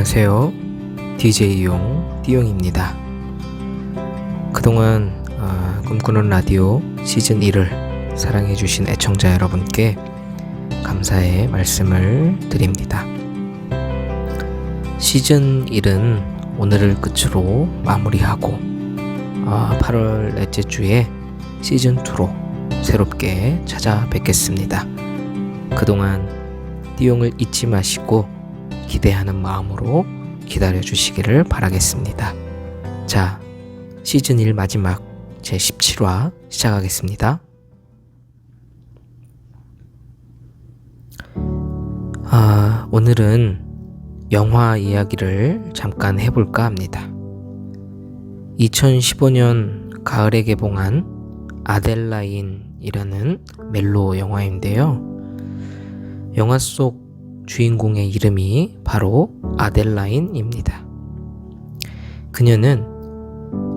안녕하세요. DJ 용 띠용입니다. 그동안 어, 꿈꾸는 라디오 시즌 1을 사랑해주신 애청자 여러분께 감사의 말씀을 드립니다. 시즌 1은 오늘을 끝으로 마무리하고 어, 8월 넷째 주에 시즌 2로 새롭게 찾아뵙겠습니다. 그동안 띠용을 잊지 마시고 기대하는 마음으로 기다려 주시기를 바라겠습니다. 자, 시즌 1 마지막 제 17화 시작하겠습니다. 아, 오늘은 영화 이야기를 잠깐 해볼까 합니다. 2015년 가을에 개봉한 아델라인이라는 멜로 영화인데요. 영화 속 주인공의 이름이 바로 아델라인입니다. 그녀는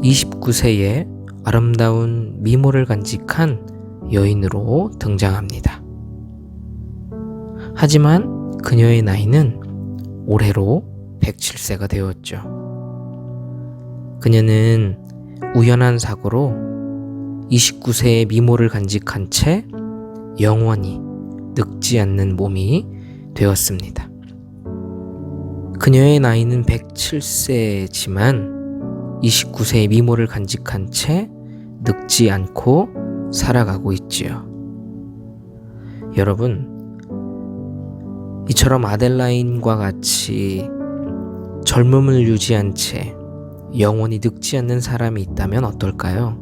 29세의 아름다운 미모를 간직한 여인으로 등장합니다. 하지만 그녀의 나이는 올해로 107세가 되었죠. 그녀는 우연한 사고로 29세의 미모를 간직한 채 영원히 늙지 않는 몸이 되었습니다. 그녀의 나이는 107세지만 29세의 미모를 간직한 채 늙지 않고 살아가고 있지요. 여러분, 이처럼 아델라인과 같이 젊음을 유지한 채 영원히 늙지 않는 사람이 있다면 어떨까요?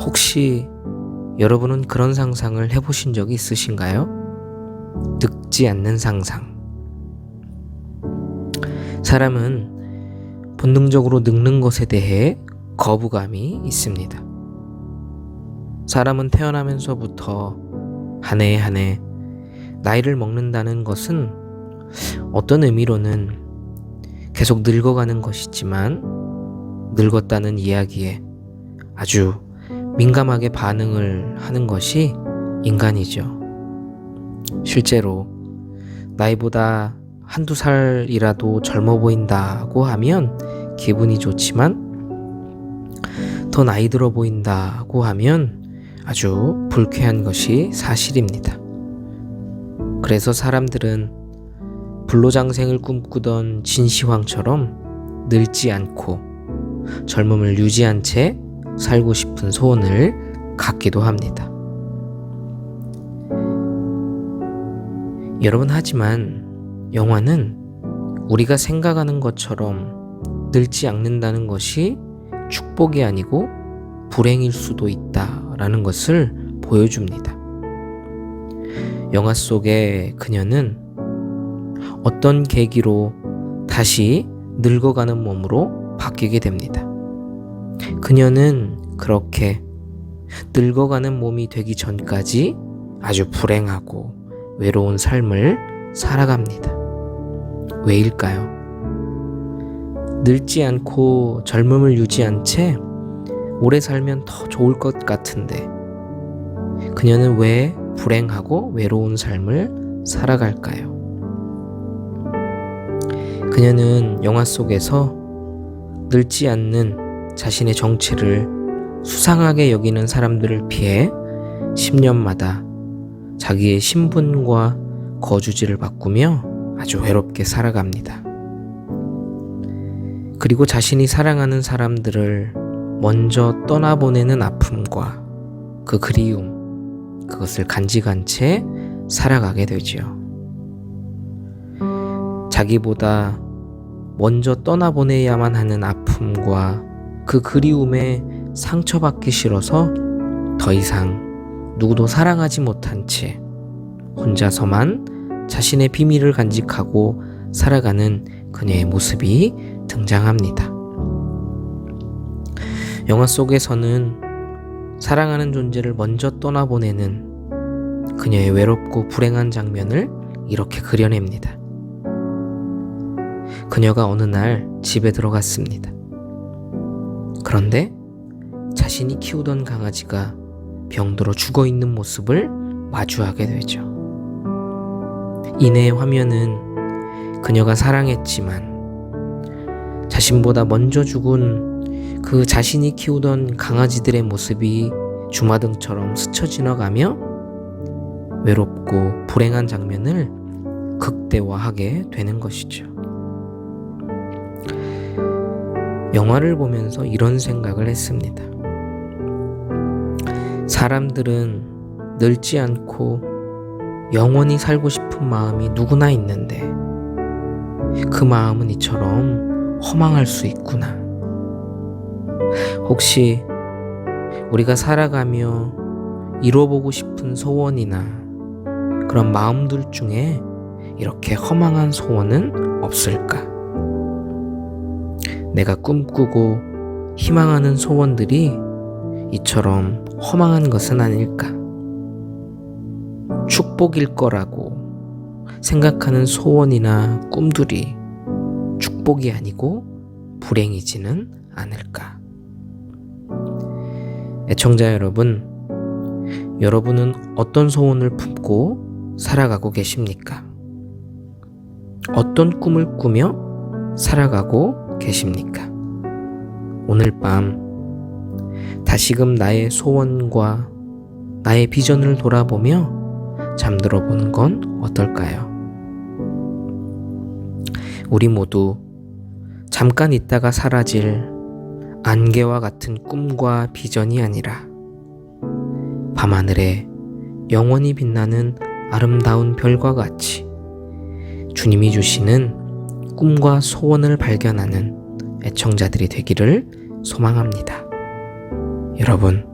혹시 여러분은 그런 상상을 해보신 적이 있으신가요? 늙지 않는 상상. 사람은 본능적으로 늙는 것에 대해 거부감이 있습니다. 사람은 태어나면서부터 한 해 한 해 나이를 먹는다는 것은 어떤 의미로는 계속 늙어가는 것이지만 늙었다는 이야기에 아주 민감하게 반응을 하는 것이 인간이죠. 실제로 나이보다 한두 살이라도 젊어 보인다고 하면 기분이 좋지만 더 나이 들어 보인다고 하면 아주 불쾌한 것이 사실입니다. 그래서 사람들은 불로장생을 꿈꾸던 진시황처럼 늙지 않고 젊음을 유지한 채 살고 싶은 소원을 갖기도 합니다. 여러분 하지만 영화는 우리가 생각하는 것처럼 늙지 않는다는 것이 축복이 아니고 불행일 수도 있다라는 것을 보여줍니다. 영화 속의 그녀는 어떤 계기로 다시 늙어가는 몸으로 바뀌게 됩니다. 그녀는 그렇게 늙어가는 몸이 되기 전까지 아주 불행하고 외로운 삶을 살아갑니다. 왜일까요? 늙지 않고 젊음을 유지한 채 오래 살면 더 좋을 것 같은데 그녀는 왜 불행하고 외로운 삶을 살아갈까요? 그녀는 영화 속에서 늙지 않는 자신의 정체를 수상하게 여기는 사람들을 피해 10년마다 자기의 신분과 거주지를 바꾸며 아주 외롭게 살아갑니다. 그리고 자신이 사랑하는 사람들을 먼저 떠나보내는 아픔과 그 그리움, 그것을 간직한 채 살아가게 되지요. 자기보다 먼저 떠나보내야만 하는 아픔과 그 그리움에 상처받기 싫어서 더 이상 누구도 사랑하지 못한 채 혼자서만 자신의 비밀을 간직하고 살아가는 그녀의 모습이 등장합니다. 영화 속에서는 사랑하는 존재를 먼저 떠나보내는 그녀의 외롭고 불행한 장면을 이렇게 그려냅니다. 그녀가 어느 날 집에 들어갔습니다. 그런데 자신이 키우던 강아지가 병들어 죽어 있는 모습을 마주하게 되죠. 이내 화면은 그녀가 사랑했지만 자신보다 먼저 죽은 그 자신이 키우던 강아지들의 모습이 주마등처럼 스쳐 지나가며 외롭고 불행한 장면을 극대화하게 되는 것이죠. 영화를 보면서 이런 생각을 했습니다. 사람들은 늙지 않고 영원히 살고 싶은 마음이 누구나 있는데 그 마음은 이처럼 허망할 수 있구나. 혹시 우리가 살아가며 이뤄보고 싶은 소원이나 그런 마음들 중에 이렇게 허망한 소원은 없을까? 내가 꿈꾸고 희망하는 소원들이 이처럼 허망한 것은 아닐까? 축복일 거라고 생각하는 소원이나 꿈들이 축복이 아니고 불행이지는 않을까? 애청자 여러분, 여러분은 어떤 소원을 품고 살아가고 계십니까? 어떤 꿈을 꾸며 살아가고 계십니까? 오늘 밤 다시금 나의 소원과 나의 비전을 돌아보며 잠들어 보는 건 어떨까요? 우리 모두 잠깐 있다가 사라질 안개와 같은 꿈과 비전이 아니라 밤하늘에 영원히 빛나는 아름다운 별과 같이 주님이 주시는 꿈과 소원을 발견하는 애청자들이 되기를 소망합니다. 여러분,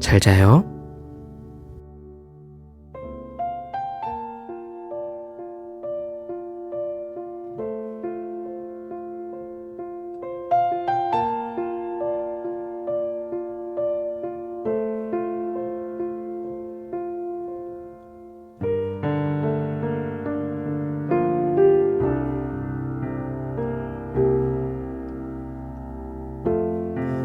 잘 자요.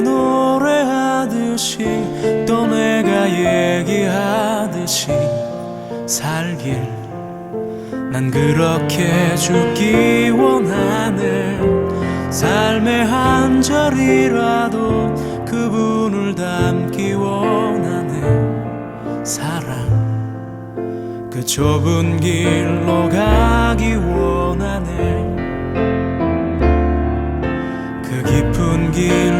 노래하듯이 또 내가 얘기하듯이 살길. 난 그렇게 죽기 원하네. 삶의 한 절이라도 그분을 담기 원하네. 사랑. 그 좁은 길로 가기 원하네. 그 깊은 가